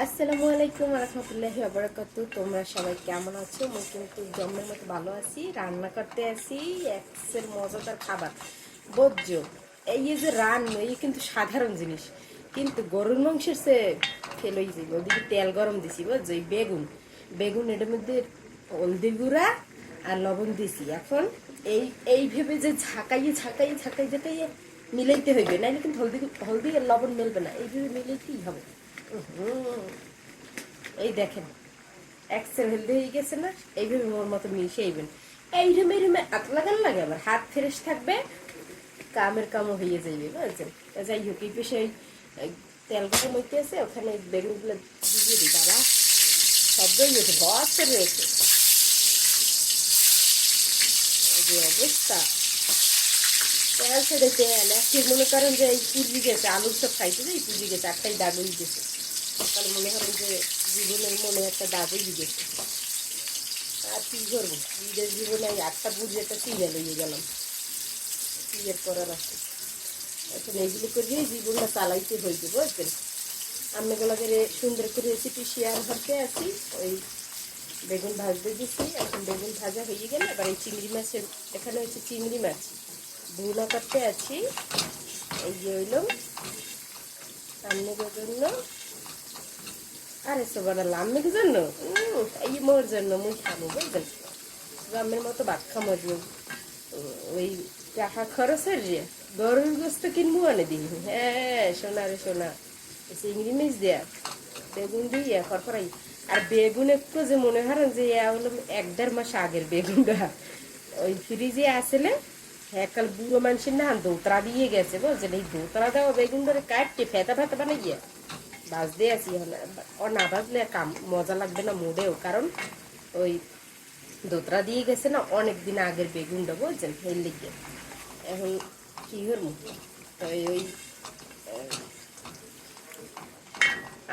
আসসালামু আলাইকুম রহমতুল্লাহি আবরাকাতু তোমরা সবাই কেমন আছো? আমি কিন্তু জন্মের মতো ভালো আছি, রান্না করতে আসি এক্সের মজাদার খাবার বজ্জ এই যে রান, এই কিন্তু সাধারণ জিনিস। কিন্তু গরুর মাংসের সে ফেল হয়ে যাবে ওদিকে তেল গরম দিছি, বুঝছ? এই বেগুন। বেগুন এটার মধ্যে হলদি গুঁড়া আর লবণ দিছি। এখন এই এইভাবে যে ঝাঁকাইয়ে ঝাঁকাইয়ে ঝাঁকাই ঝাঁকাইয়ে মিলাইতে হইবে নাহলে কিন্তু হলদি হলদি আর লবণ মিলবে না। এইভাবে মিলাইতেই হবে। এই দেখেন এক্সেল হেলদি হয়ে গেছে না, এইভাবে মোর মতো মিশে আইবেন। এই রুমে রুমে আত লাগান লাগে আবার, হাত ফ্রেশ থাকবে, কামের কামও হয়ে যাইবে, বুঝছেন? যাই হোক, এই পেশে তেল গরম হইতে আছে ওখানে বেগুনগুলো দিয়ে দিই, বাবা। শব্দই হয়েছে ভরসে রয়েছে। অবস্থা। তেল ছেড়ে তেল আজকে মনে করেন যে এই পুজি গেছে আলুর সব খাইতে যে এই পুজি গেছে একটাই দাগ হয়ে গেছে তাহলে মনে করেন যে জীবনের মনে একটা দাগ হয়ে আর কি করব? বিদেশ জীবনে একটা বুঝে একটা কিনে লইয়ে গেলাম। আর করার আছে। এখন এইগুলো করিয়ে জীবনটা চালাইতে হইবে, বুঝছেন? আপনাগুলোকে সুন্দর করে রেসিপি শেয়ার করতে আছি। ওই বেগুন ভাজতে দিচ্ছি এখন বেগুন ভাজা হয়ে গেলে এবার এই চিংড়ি মাছের, এখানে হচ্ছে চিংড়ি মাছ। ভুনা করতে আছি। এই যে হইল আপনাদের জন্য আরে জন্য? এই মোর জন্য, মুই খাব বুঝলেন? গ্রামের মতো ভাত ওই টাকা গরুর গোস্ত কিনবো আনে হ্যাঁ সোনা রে সোনা দেয়া, বেগুন আর বেগুন একটু যে মনে হারেন যে ইয়া হলো এক দেড় মাস আগের বেগুনটা। ওই ফ্রিজে আসলে এককাল বুড়ো মানুষের না দোতরা দিয়ে গেছে বুঝছেন এই দোতরা দেওয়া বেগুন ধরে কাটতে ফেতা ফেতা বানাইয়া। ভাজতে আছি ও না ভাজলে কাম, মজা লাগবে না মোড়েও। কারণ ওই দোতরা দিয়ে গেছে না অনেক দিন আগের বেগুনটা বুঝছেন, এর লিগে। এখন কি করব? তো ওই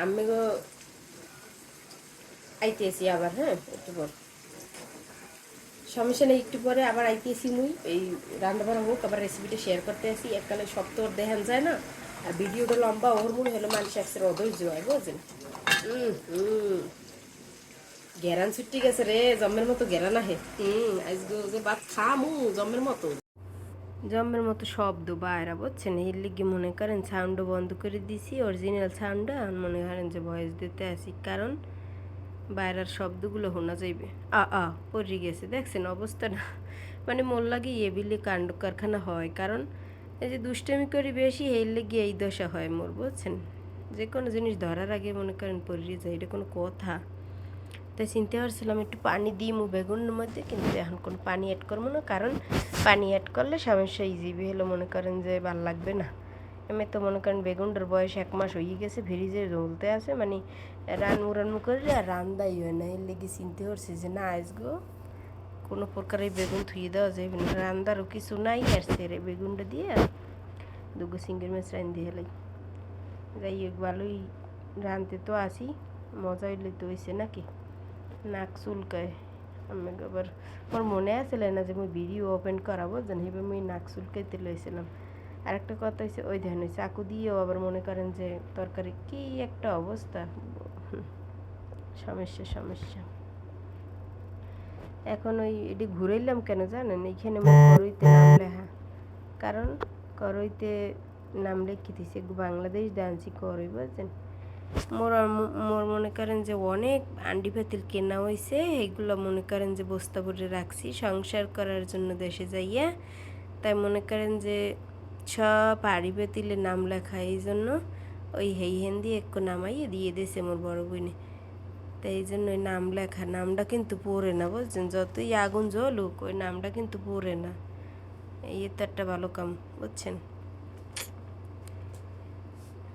আমি গো আইতেছি আবার হ্যাঁ একটু পর। সমস্যা নেই, একটু পরে আবার আইতেছি মুই। এই রান্না বান্না হোক, আবার রেসিপিটা শেয়ার করতে আসি। এককালে সব তো ওর যায় না। লম্বা, ওর মনে হলো মানুষ একসাথে অধৈর্য হয় হুম গেরান ছুটি গেছে রে জম্মের মতো গেরান আহে। হুম আজকে যে ভাত খামু জম্মের মতো। জম্মের মতো শব্দ বাইরা, বুঝছেন? এর লিগে মনে করেন সাউন্ডও বন্ধ করে দিছি অরিজিনাল সাউন্ডটা মনে করেন যে ভয়েস দিতে আসি কারণ বাইরের শব্দগুলো শোনা যাইবে। আ আ, পড়ে গেছে, দেখছেন? অবস্থাটা মানে মোর লাগে এবিলি কাণ্ড কারখানা হয়, কারণ এই যে দুষ্টামি করি বেশি এই লেগে এই দশা হয় মোর, বুঝছেন? যে কোনো জিনিস ধরার আগে মনে করেন পড়ে যায়, এটা কোনো কথা। তাই চিনতে পারছিলাম, একটু পানি দিই মু বেগুনের মধ্যে, কিন্তু এখন কোনো পানি অ্যাড করব না, কারণ পানি অ্যাড করলে সমস্যা ইজিবি হলো, মনে করেন যে ভালো লাগবে না। আমি তো মনে করেন বেগুনটার বয়স এক মাস হয়ে গেছে, ফ্রিজে জ্বলতে আছে মানে রানমু রানমু করে আর রান্দাই হয় না, এর লেগে চিনতে পারছি যে না, আজগো কোনো প্রকারে বেগুন থুয়ে দেওয়া যাবে না রান্দারও কিছু নাই আর সেরে বেগুনটা দিয়ে দুগো সিঙ্গের মাছ রান দিয়ে হেলাই যাই হোক ভালোই রানতে তো আসি মজা হইলে তো হয়েছে নাকি নাক চুলকায় আমি আবার আমার মনে আসলে না যে মুই ভিডিও ওপেন করাবো যেন হেবে মুই নাক চুলকাইতে লইছিলাম আর একটা কথা হয়েছে ওই ধ্যান হয়েছে চাকু দিয়েও আবার মনে করেন যে তরকারি কি একটা অবস্থা সমস্যা সমস্যা এখন ওই এটি ঘুরাইলাম কেন জানেন? এইখানে করইতে নাম লেখা কারণ করইতে নাম লিখে দিছে? বাংলাদেশ ডান্সি করই বুঝছেন? মোর মোর মনে করেন যে অনেক আন্ডি পাতিল কেনা হয়েছে এগুলো মনে করেন যে বস্তা ভরে রাখছি, সংসার করার জন্য দেশে যাইয়া। তাই মনে করেন যে সব আড়ি পাতিলে নাম লেখা এই জন্য ওই হেই হেন দিয়ে একটু নামাইয়ে দিয়ে দিয়েছে মোর বড় বোনে তাই এই জন্য ওই নাম লেখা, নামটা কিন্তু পড়ে না বুঝছেন? যতই আগুন জ্বলুক, ওই নামটা কিন্তু পড়ে না। এই তো একটা ভালো কাম, বুঝছেন?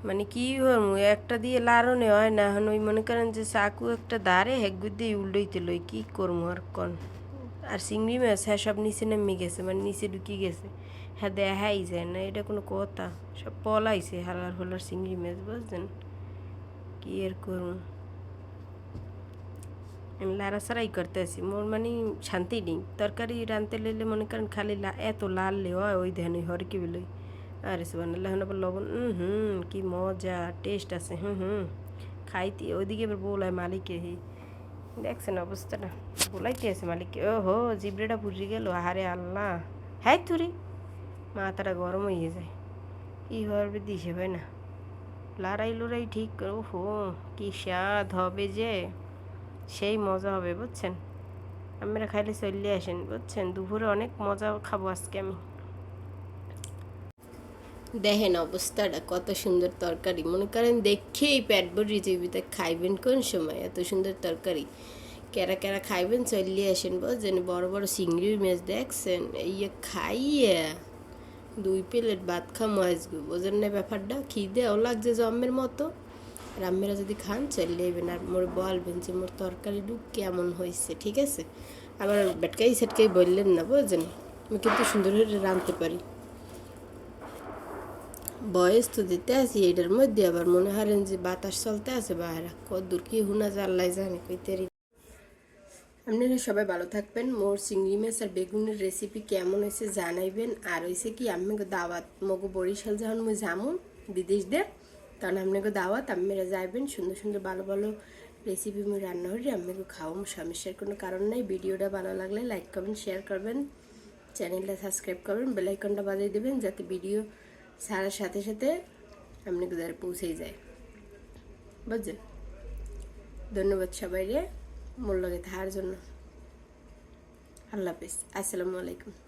মানে কি হরমু একটা দিয়ে লাড়নে হয় না, এখন ওই মনে করেন যে চাকু একটা দাঁড়ে হেগুর দিয়ে উল্টোইতে লই, কি করব আর কন? আর চিংড়ি মাছ হ্যাঁ সব নিচে নেমে গেছে মানে নিচে ঢুকি গেছে। হ্যাঁ দেখাই যায় না, এটা কোনো কথা। সব পলাইছে, হালার হলার চিংড়ি মাছ, বুঝছেন? কি আর করুন আমি লাড়াছাড়াই করতে আছি মোর মানে শান্তি নেই তরকারি রানতে লইলে মনে করেন খালি এত লাল লে ওই ধ্যান হর কি বলই আর এসে বানালে এখন আবার লবণ হুম কি মজা টেস্ট আছে হুম হুম খাইতে ওইদিকে এবার বলায় মালিকে হি দেখছেন অবস্থাটা বলাইতে আছে মালিককে ও হো জিবড়েটা পুড়ে গেল আরে আল্লাহ হ্যাঁ তুরি মাথাটা গরম হয়ে যায় কি হবে দিশে হয় না লড়াই লড়াই ঠিক ও হো কি স্বাদ হবে যে সেই মজা হবে, বুঝছেন? আপনারা খাইলে চললে আসেন, বুঝছেন? দুপুরে অনেক মজা খাব আজকে আমি। দেখেন অবস্থাটা, কত সুন্দর তরকারি। মনে করেন দেখেই পেট ভরি জীবিতে, খাইবেন কোন সময়? এত সুন্দর তরকারি। কেরা কেরা খাইবেন, চলে আসেন, বুঝছেন? বড় বড় চিংড়ির মেজ দেখছেন? এই খাইয়ে দুই প্লেট ভাত খামো আজকে বোঝেন না ব্যাপারটা? খিদেও লাগছে জম্মের মতো। রাম্মেরা যদি খান চলে যাবেন আর মোর বলবেন যে মোর তরকারি ডুক কেমন হয়েছে ঠিক আছে? আবার বেটকাই সেটকাই বললেন না বুঝছেন? আমি কিন্তু সুন্দর করে রাঁধতে পারি। বয়স তো দিতে আছি এটার মধ্যে আবার মনে হারেন যে বাতাস চলতে আছে বাইরে কদ্দূর কি হুনা জাল্লাই জানে কইতেরি আপনারা সবাই ভালো থাকবেন, মোর চিংড়ি মাছ আর বেগুনের রেসিপি কেমন হয়েছে জানাইবেন। আর হয়েছে কি, আমি দাওয়াত, মগো বরিশাল যখন মুই যামু, বিদেশ তখন আপনাকে দাওয়াত আপনারা যাইবেন সুন্দর সুন্দর ভালো ভালো রেসিপি আমি রান্না করি, আপনাকে খাওয়াম সমস্যার কোনো কারণ নাই। ভিডিওটা ভালো লাগলে লাইক করবেন শেয়ার করবেন। চ্যানেলটা সাবস্ক্রাইব করবেন বেলাইকনটা বাজিয়ে দেবেন, যাতে ভিডিও ছাড়ার সাথে সাথে আপনাকে দ্বারা পৌঁছেই যায়। বুঝছেন ধন্যবাদ সবাইরে মোর লগে থাকার জন্য। আল্লাহ হাফিজ। আসসালামু আলাইকুম।